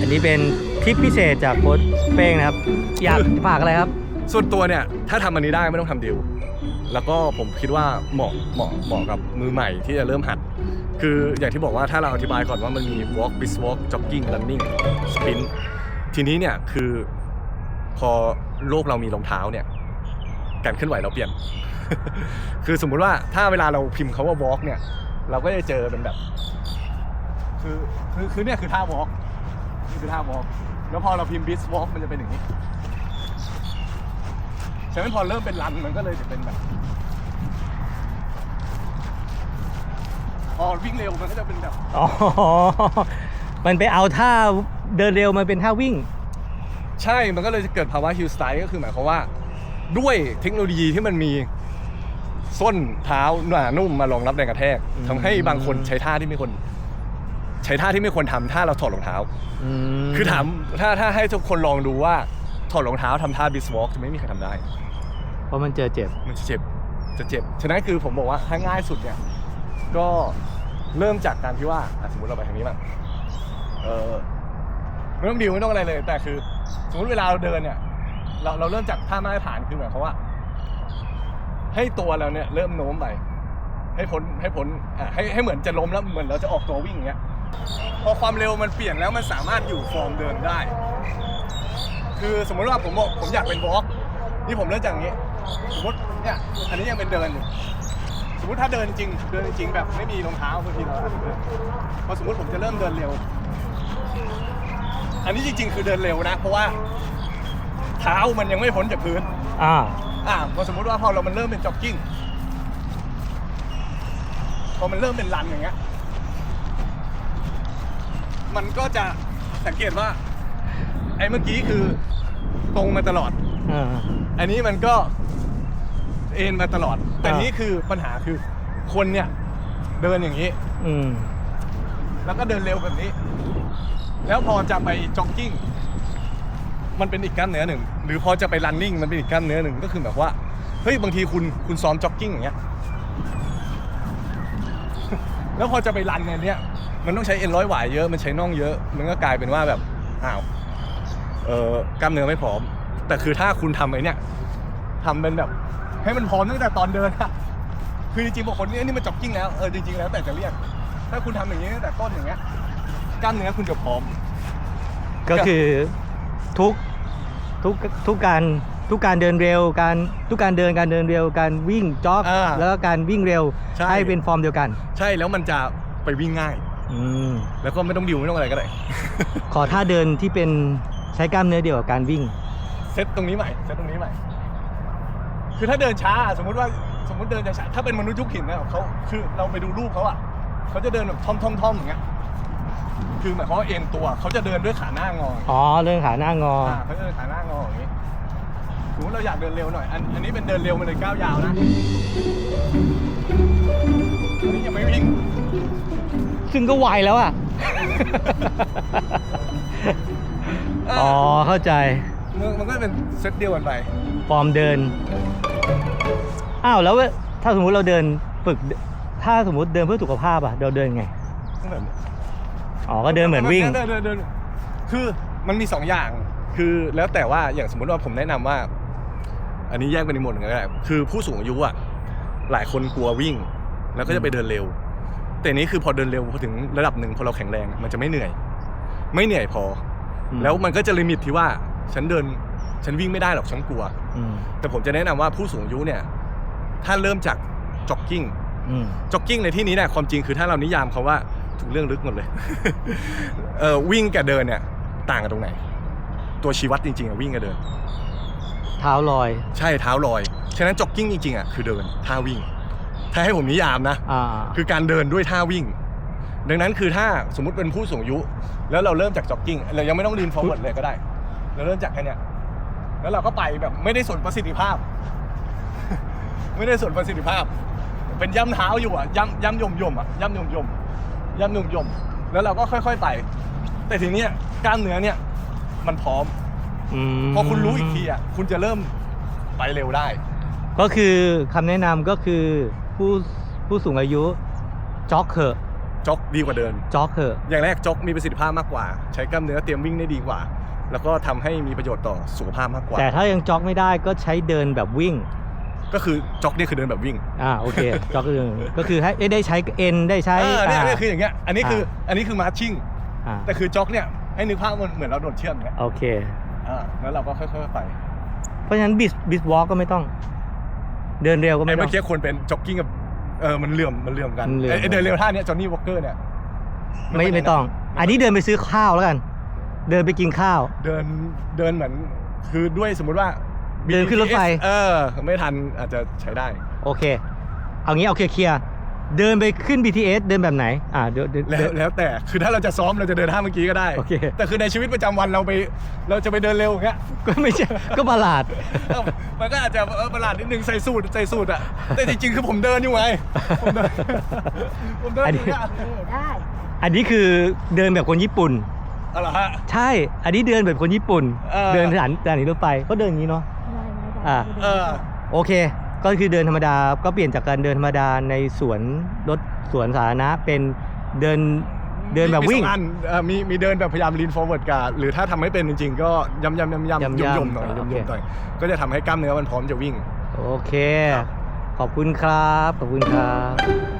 อันนี้เป็นทริปพิเศษจากโค้ชเป้งนะครับ อยากฝากอะไรครับ ส่วนตัวเนี่ยถ้าทำอันนี้ได้ไม่ต้องทำดิว แล้วก็ผมคิดว่าเหมาะเหมาะเหมาะกับมือใหม่ที่จะเริ่มหัด คืออย่างที่บอกว่าถ้าเราอธิบายก่อนว่ามันมี walk b i s walk jogging running sprint ทีนี้เนี่ยคือพอโลกเรามีรองเท้าเนี่ยการเคลื่อนไหวเราเปลี่ยน คือสมมุติว่าถ้าเวลาเราพิมพ์คาว่า walk เนี่ย เราก็จะเจอเป็นแบบ คือคือคือเนี่ยคือท่า walk นี่คือท่า walk แล้วพอเราพิมพ์ brisk walk มันจะเป็นอย่างนี้ฉะนั้นพอเริ่มเป็นรันมันก็เลยจะเป็นแบบ พอวิ่งเร็วมันก็จะเป็นแบบ อ๋อ มันไปเอาท่าเดินเร็วมันเป็นท่าวิ่ง ใช่ มันก็เลยจะเกิดภาวะฮิลสไตล์ก็คือหมายความว่า ด้วยเทคโนโลยีที่มันมีส้นเท้าหนานุ่มมารองรับแรงกระแทกอืมทำให้บางคนใช้ท่าที่ไม่ควรใช้ท่าที่ไม่ควรทำถ้าเราถอดรองเท้ามคือถามถ้าถ้าให้ทุกคนลองดูว่าถอดรองเท้าทำท่าบิสวอล์กจะไม่มีใครทำได้ เพราะมันเจอเจ็บ มันจะเจ็บ จะเจ็บ ฉะนั้นคือผมบอกว่าถ้าง่ายสุดเนี่ย ก็เริ่มจากการที่ว่าอะสมมติเราไปทางนี้บ้างเออไม่ต้องดิวไม่ต้องอะไรเลย แต่คือ สมมติเวลาเราเดินเนี่ย เราเราเริ่มจากท่ามาตรฐานคือหมายความว่า ให้ตัวเราเนี่ย เริ่มโน้มไป ให้พ้นให้พ้นอะให้ให้เหมือนจะล้มแล้วเหมือนเราจะออกตัววิ่งอย่างเงี้ย พอความเร็วมันเปลี่ยนแล้วมันสามารถอยู่ฟอร์มเดินได้ คือสมมติว่าผมบอกผมอยากเป็นวอล์กนี่ผมเริ่มจากอย่างนี้ สมมติเนี่ยอันนี้ยังเป็นเดินอยู่สมมติถ้าเดินจริงเดินจริงแบบไม่มีรองเท้าบางทีเราอาจจะเดินพอสมมติผมจะเริ่มเดินเร็ว อันนี้จริง ๆ คือเดินเร็วนะ เพราะว่าเท้ามันยังไม่พ้นจากพื้น อ่า อ่าพอสมมติว่าพอเรามันเริ่มเป็นจ็อกกิ้ง พอมันเริ่มเป็นรันอย่างเงี้ย มันก็จะสังเกตว่า ไอ้เมื่อกี้คือตรงมาตลอด อ่า อันนี้มันก็เอ็นมาตลอด แต่อ่านี่คือปัญหาคือคนเนี่ย เดินอย่างนี้ อืม แล้วก็เดินเร็วแบบนี้ แล้วพอจะไปจ็อกกิ้ง มันเป็นอีกกล้ามเนื้อหนึ่ง หรือพอจะไปรันนิ่งมันเป็นอีกกล้ามเนื้อหนึ่งก็คือแบบว่า เฮ้ยบางทีคุณคุณซ้อมจ็อกกิ้งอย่างเงี้ย แล้วพอจะไปรันในเนี้ยมันต้องใช้เอ็นร้อยหวายเยอะมันใช้น่องเยอะ มันก็กลายเป็นว่าแบบอ้าวเออกล้ามเนื้อไม่พร้อม แต่คือถ้าคุณทำไอ้เนี่ยทำเป็นแบบ ให้มันพร้อมตั้งแต่ตอนเดินอะคือจริงๆบางคนเนี่ยนี่มันจ็อกกิ้งแล้วเออจริงๆแล้วแต่จะเรียก ถ้าคุณทำอย่างนี้ตั้งแต่ต้นอย่างเงี้ยกล้ามเนื้อคุณจะพร้อม ก็คือทุกทุกทุกการ ทุกการเดินเร็วการทุกการเดินการเดินเร็วการวิ่งจ็อกอ่าแล้วก็การวิ่งเร็วใช่ ให้เป็นฟอร์มเดียวกันใช่แล้วมันจะไปวิ่งง่าย อืมแล้วก็ไม่ต้องดิวไม่ต้องอะไรก็ได้ ขอท่าเดินที่เป็นใช้กล้ามเนื้อเดียวกับการวิ่ง เซตตรงนี้ใหม่เซตตรงนี้ใหม่ คือถ้าเดินช้าสมมุติว่าสมมติเดินช้าถ้าเป็นมนุษย์ยุคหินนะเขาคือเราไปดูรูปเขาอะเขาจะเดินแบบท่อมท่อมท่อมอย่างเงี้ยคือหมายความว่าเอ็นตัวเขาจะเดินด้วยขาหน้างออ๋อเรื่องขาหน้างอ อ่าเขาจะเดินขาหน้างออย่างงี้ส มมติเราอยากเดินเร็วหน่อย อันอันนี้เป็นเดินเร็วมาเลยก้าวยาวนะอันนี้ยังไม่วิ่ง ซึ่งก็ไวแล้วอะ อ๋อ เข้าใจ มันมันก็เป็นเซตเดียวกันไป ฟอร์มเดิน อ้าวแล้วถ้าสมมุติเราเดินฝึก ถ้าสมมุติเดินเพื่อสุขภาพอะ เราเดินไงก็แบบอ๋อ ก็เดินเหมือนวิ่ง เดินเดินเดินคือมันมีสองอย่าง คือแล้วแต่ว่าอย่างสมมติว่าผมแนะนำว่า อันนี้แยกเป็นอีกหมวดหนึ่งก็ได้คือผู้สูงอายุอะหลายคนกลัววิ่ง แล้วก็จะไปเดินเร็ว แต่นี้คือพอเดินเร็วพอถึงระดับหนึ่งพอเราแข็งแรง มันจะไม่เหนื่อย ไม่เหนื่อยพออมแล้วมันก็จะลิมิตที่ว่าฉันเดินฉันวิ่งไม่ได้หรอกฉันกลัวอืมแต่ผมจะแนะนำว่าผู้สูงอายุเนี่ย ถ้าเริ่มจากจ็อกกิ้งอืมจ็อกกิ้งในที่นี้เนี่ยความจริงคือถ้าเรานิยามเขาว่าถึงเรื่องลึกหมดเลยเออวิ่งกับเดินเนี่ย ต่างกันตรงไหน ตัวชี้วัดจริงๆอะวิ่งกับเดิน เท้าลอย ใช่เท้าลอย ฉะนั้นจ็อกกิ้งจริงๆอะคือเดินท่าวิ่ง ถ้าให้ผมนิยามนะ อ่า คือการเดินด้วยท่าวิ่ง ดังนั้นคือถ้าสมมติเป็นผู้สูงอายุ แล้วเราเริ่มจากจ็อกกิ้งเรายังไม่ต้องลีนฟอร์เวิร์ดเลยก็ได้ เราเริ่มจากแค่เนี้ยแล้วเราก็ไปแบบไม่ได้สนประสิทธิภาพ ไม่ได้สนประสิทธิภาพ เป็นย่ำเท้าอยู่อะย่ำย่ำยมยมๆอะย่ำยมยมๆย่ำยมยมๆแล้วเราก็ค่อย ๆไป แต่ทีเนี้ยกล้ามเนื้อเนี่ยมันพร้อม อืมพอคุณรู้อีกทีอะคุณจะเริ่มไปเร็วได้ ก็คือคำแนะนำก็คือผู้ผู้สูงอายุจ็อกเถอะจ็อกดีกว่าเดิน จ็อกเถอะอย่างแรกจ็อกมีประสิทธิภาพมากกว่า ใช้กล้ามเนื้อเตรียมวิ่งได้ดีกว่า แล้วก็ทำให้มีประโยชน์ต่อสุขภาพมากกว่า แต่ถ้ายังจ็อกไม่ได้ก็ใช้เดินแบบวิ่ง ก็คือจ็อกเนี่ยคือเดินแบบวิ่งอ่าโอเค จ็อกก็คือก็คือให้ได้ใช้เอ็นได้ใช้เออเนี่ยาเนี่ยคืออย่างเงี้ยอันนี้คืออันนี้คือมาร์ชิ่งอ่าแต่คือจ็อกเนี่ยให้นึกภาพมันเหมือนเราโดดเชือกเนี่ยโอเค อ่าแล้วเราก็ค่อยๆไปเพราะฉะนั้นบิสบิสวอล์กก็ไม่ต้อง เดินเร็วก็ไอ้ไม่ต้เมื่ออง กี้ควรเป็นจ็อกกิ้งกับเออมันเหลื่อมมันเหลื่อมกันมันเหลื่อม ไอ้ไอ้เดินเร็วท่าเนี้ยจอห์นนี่วอลเกอร์เนี่ยไม่ไม่ต้อง อันนี้เดินไปซื้อข้าวแล้วกัน เดินไปกินข้าว เดินเดินเหมือนคือด้วยสมมุติว่า เดินขึ้นรถไฟ BTS เออ ไม่ทันอาจจะใช้ได้ โอเค เอางี้เอาเคลียร์ๆ เดินไปขึ้น BTS เดินแบบไหน อ่าเดินเดินแล้วเดินแล้วแต่คือถ้าเราจะซ้อมเราจะเดินท่าเมื่อกี้ก็ได้ โอเค แต่คือในชีวิตประจำวันเราไปเราจะไปเดินเร็วอย่างเงี้ย ก็ไม่ใช่ ก็ประหลาด เอ้ามันก็อาจจะเออประหลาดนิดนึงใส่สูตรใส่สูตรอะแต่จริงๆคือผมเดินอยู่ไง ผมเดินผมเดินอยู่เนี่ยได้อันนี้คือเดินแบบคนญี่ปุ่นอะไรอฮะ ใช่ อันนี้เดินแบบคนญี่ปุ่น เออ เดินสถานสถานีรถไฟก็เดินอย่างนี้เนาะ ได้ได้ได้อะ เออ โอเค ก็คือเดินธรรมดาก็เปลี่ยนจากการเดินธรรมดาในสวนรถสวนสาธารณะเป็นเดินเดินแบบวิ่งมีสออันเอ่อมีมีเดินแบบพยายาม lean forward กับหรือถ้าทำไม่เป็นจริงๆ ก็ย้ำย้ำย้ำย้ำย้ำยุ่มๆยุ่มหน่อยโอยุ่มเคยุ่มหน่อยก็จะทำให้กล้ามเนื้อมันพร้อมจะวิ่ง โอเคครับขอบคุณครับ ขอบคุณครับ